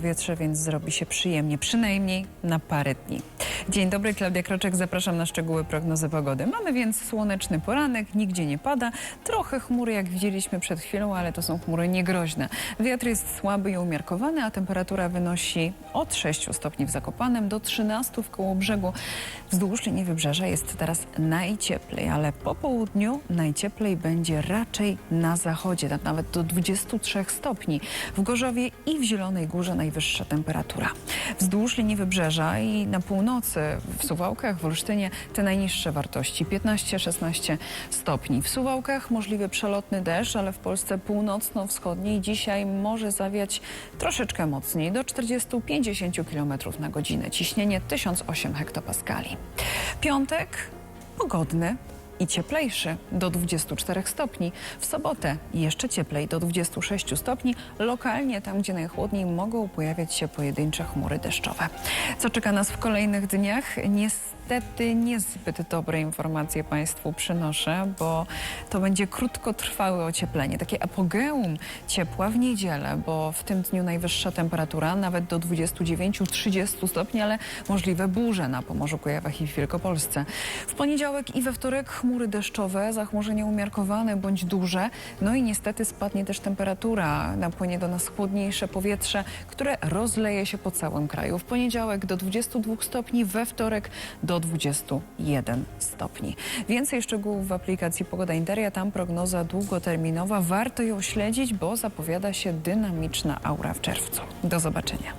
Wietrze, więc zrobi się przyjemnie, przynajmniej na parę dni. Dzień dobry, Klaudia Kroczek, zapraszam na szczegóły prognozy pogody. Mamy więc słoneczny poranek, nigdzie nie pada, trochę chmury, jak widzieliśmy przed chwilą, ale to są chmury niegroźne. Wiatr jest słaby i umiarkowany, a temperatura wynosi od 6 stopni w Zakopanem do 13 w Kołobrzegu. Wzdłuż linii wybrzeża jest teraz najcieplej, ale po południu najcieplej będzie raczej na zachodzie, tam nawet do 23 stopni. W Gorzowie i w Zielonej Górze najwyższa temperatura. Wzdłuż linii wybrzeża i na północy, w Suwałkach, w Olsztynie te najniższe wartości 15-16 stopni. W Suwałkach możliwy przelotny deszcz, ale w Polsce północno-wschodniej dzisiaj może zawiać troszeczkę mocniej, do 40-50 km na godzinę. Ciśnienie 1008 hektopaskali. Piątek pogodny i cieplejszy do 24 stopni. W sobotę jeszcze cieplej do 26 stopni. Lokalnie, tam gdzie najchłodniej, mogą pojawiać się pojedyncze chmury deszczowe. Co czeka nas w kolejnych dniach? Niestety niezbyt dobre informacje Państwu przynoszę, bo to będzie krótkotrwałe ocieplenie, takie apogeum ciepła w niedzielę, bo w tym dniu najwyższa temperatura nawet do 29-30 stopni, ale możliwe burze na Pomorzu, Kujawach i w Wielkopolsce. W poniedziałek i we wtorek chmury deszczowe, zachmurzenie umiarkowane bądź duże, no i niestety spadnie też temperatura, napłynie do nas chłodniejsze powietrze, które rozleje się po całym kraju. W poniedziałek do 22 stopni, we wtorek do 21 stopni. Więcej szczegółów w aplikacji Pogoda Interia, tam prognoza długoterminowa. Warto ją śledzić, bo zapowiada się dynamiczna aura w czerwcu. Do zobaczenia.